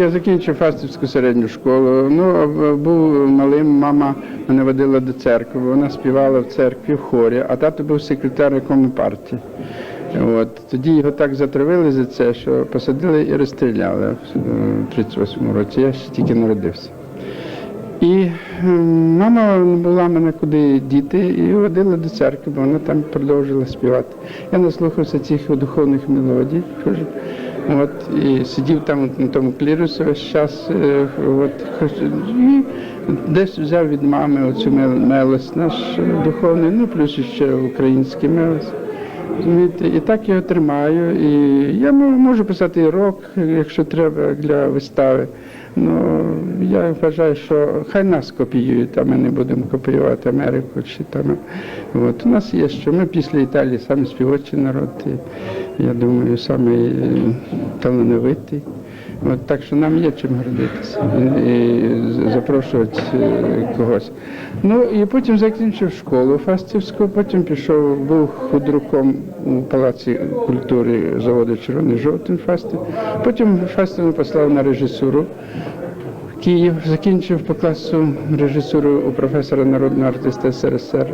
я закінчив Фастівську середню школу. Ну, був малим, мама мене водила до церкви, вона співала в церкві в хорі, а тато був секретарем партії. От. Тоді його так затравили за це, що посадили і розстріляли в 38-му році. Я ще тільки народився. І ем, мама була мене куди діти і водила до церкви, бо вона там продовжила співати. Я наслухався цих духовних мелодій. От, і сидів там на тому клірусі весь час. е, От, і десь взяв від мами оцю мел- мелость наш духовний, ну плюс ще український мелость. І так я його тримаю. І я можу писати рок, якщо треба для вистави. Ну я вважаю, що хай нас копіюють, а ми не будемо копіювати Америку чи там. От у нас є що. Ми після Італії самі співочий народ. І, я думаю, самий е, талановитий. От, так що нам є чим гордитися і, запрошувати е, когось. Ну і потім закінчив школу фастівську, потім пішов, був худруком у Палаці культури заводу Червоний жовтий фастів. Потім фастів послав на режисуру. Київ закінчив по класу режисуру у професора народного артиста СРСР,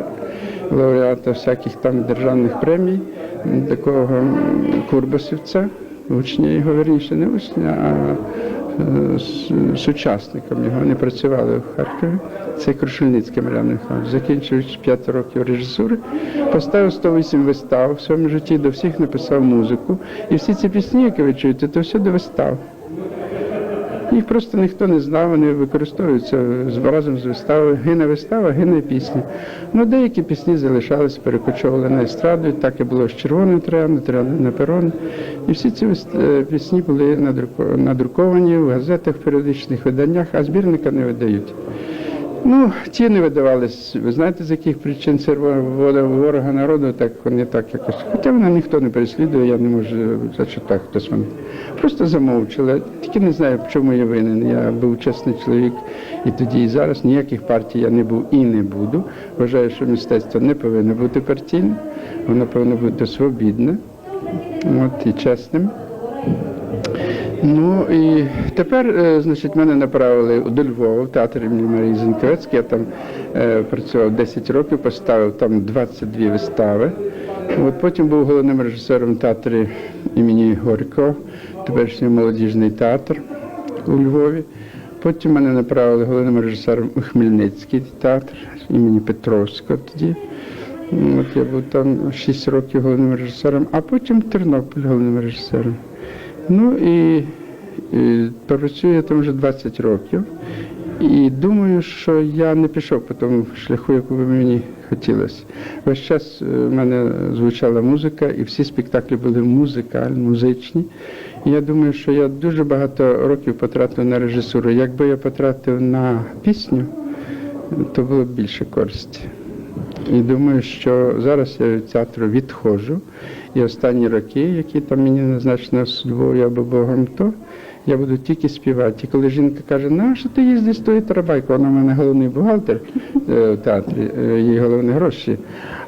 лауреата всяких там державних премій, такого Курбасівця, учня його верніше, не учня, а е, сучасником його. Вони працювали в Харкові. Це Крушельницький Мар'ян Михайлович. Закінчив 5 років режисури, поставив 108 вистав в своєму житті, до всіх написав музику. І всі ці пісні, які ви чуєте, то все до вистав. Їх просто ніхто не знав, вони використовуються разом з виставою. Гине вистава, гине пісня. Ну, деякі пісні залишались, перекочували на естраду, так і було з червоним трианом, трианом на перон. І всі ці е, пісні були надруковані в газетах, в періодичних виданнях, а збірника не видають. Ну, ті не видавались. Ви знаєте, з яких причин ворога народу, так вони так якось. Хоча мене ніхто не переслідує, я не можу зачитати хтось мене. Просто замовчили. Тільки не знаю, в чому я винен. Я був чесний чоловік і тоді, і зараз ніяких партій я не був і не буду. Вважаю, що мистецтво не повинно бути партійним, воно повинно бути свобідне от, і чесним. Ну і тепер, е, значить, мене направили до Львова, в театр імені Марії Зінковецької. Я там е, працював 10 років, поставив там 22 вистави. От потім був головним режисером театру імені Горького, теперішній молодіжний театр у Львові. Потім мене направили головним режисером у Хмельницький театр імені Петровського тоді. От я був там 6 років головним режисером, а потім Тернопіль головним режисером. Ну і, і працюю я там вже 20 років. І думаю, що я не пішов по тому шляху, якому мені хотілося. Весь час е, в мене звучала музика, і всі спектаклі були музикальні, музичні. І я думаю, що я дуже багато років потратив на режисуру. Якби я потратив на пісню, то було б більше користі. І думаю, що зараз я від театру відходжу. І останні роки, які там мені назначено судьбою або Богом, то я буду тільки співати. І коли жінка каже, ну що ти їздиш з тої тарабайки, вона в мене головний бухгалтер е, в театрі, е, їй головні гроші.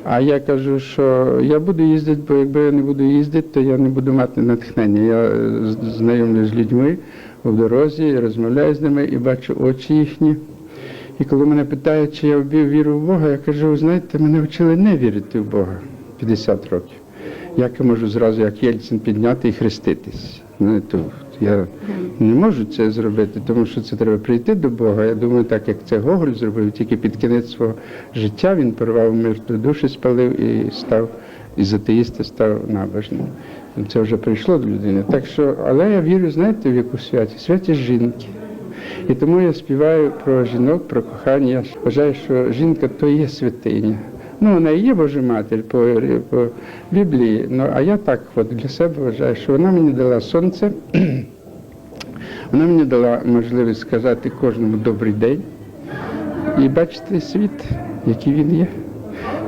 А я кажу, що я буду їздити, бо якби я не буду їздити, то я не буду мати натхнення. Я е, знайомлюсь з людьми в дорозі, розмовляю з ними і бачу очі їхні. І коли мене питають, чи я вбив віру в Бога, я кажу, знаєте, мене вчили не вірити в Бога 50 років. Як я можу зразу, як Єльцин, підняти і хреститись? Ну, я не можу це зробити, тому що це треба прийти до Бога. Я думаю, так як це Гоголь зробив, тільки під кінець свого життя він порвав мертві душі, спалив і став із атеїста став набожним. Це вже прийшло до людини. Так що, але я вірю, знаєте, в яку святість? Святість жінки. І тому я співаю про жінок, про кохання. Я вважаю, що жінка то є святиня. Ну, вона і є Божа матір по, по Біблії. Ну, а я так от для себе вважаю, що вона мені дала сонце, вона мені дала можливість сказати кожному добрий день і бачити світ, який він є.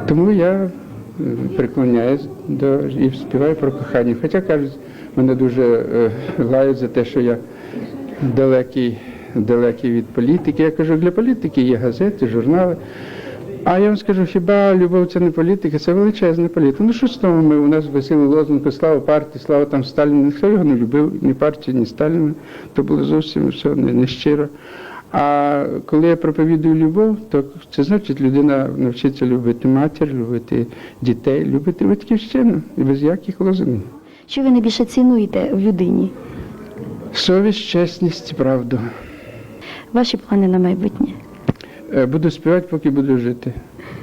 Тому я е, приклоняюсь до і співаю про кохання. Хоча кажуть, мене дуже е, лають за те, що я далекий, далекий від політики. Я кажу, для політики є газети, журнали. А я вам скажу, хіба любов це не політика, це величезна політика. Ну що з того ми у нас висіли лозунги слава партії, слава там Сталіну. Ніхто його не любив, ні партію, ні Сталіна. То було зовсім все не, не. А коли я проповідую любов, то це значить людина навчиться любити матір, любити дітей, любити батьківщину і без яких лозунгів. Що ви найбільше цінуєте в людині? Совість, чесність, правду. Ваші плани на майбутнє? Е, Буду співати, поки буду жити.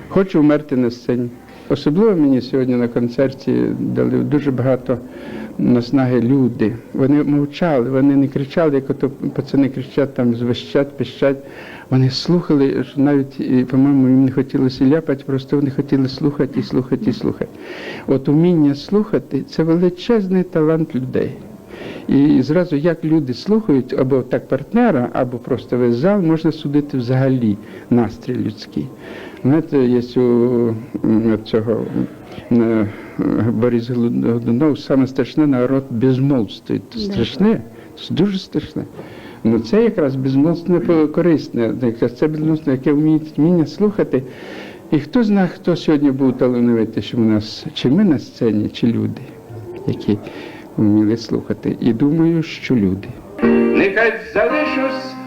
Хочу вмерти на сцені. Особливо мені сьогодні на концерті дали дуже багато наснаги люди. Вони мовчали, вони не кричали, як ото пацани кричать, там звищать, пищать. Вони слухали, що навіть, по-моєму, їм не хотілося ляпати, просто вони хотіли слухати і слухати і слухати. От уміння слухати це величезний талант людей. І зразу як люди слухають або так партнера, або просто весь зал, можна судити взагалі настрій людський. Знаєте, є у цього е, Борис Годунов, саме страшне народ безмолвствує. Страшне, це дуже страшне. Ну це якраз безмолвство корисне, якраз це безмолвство, яке вміє вміння слухати. І хто знає, хто сьогодні був талановитішим у нас, чи ми на сцені, чи люди, які вміли слухати. І думаю, що люди. Нехай залишусь.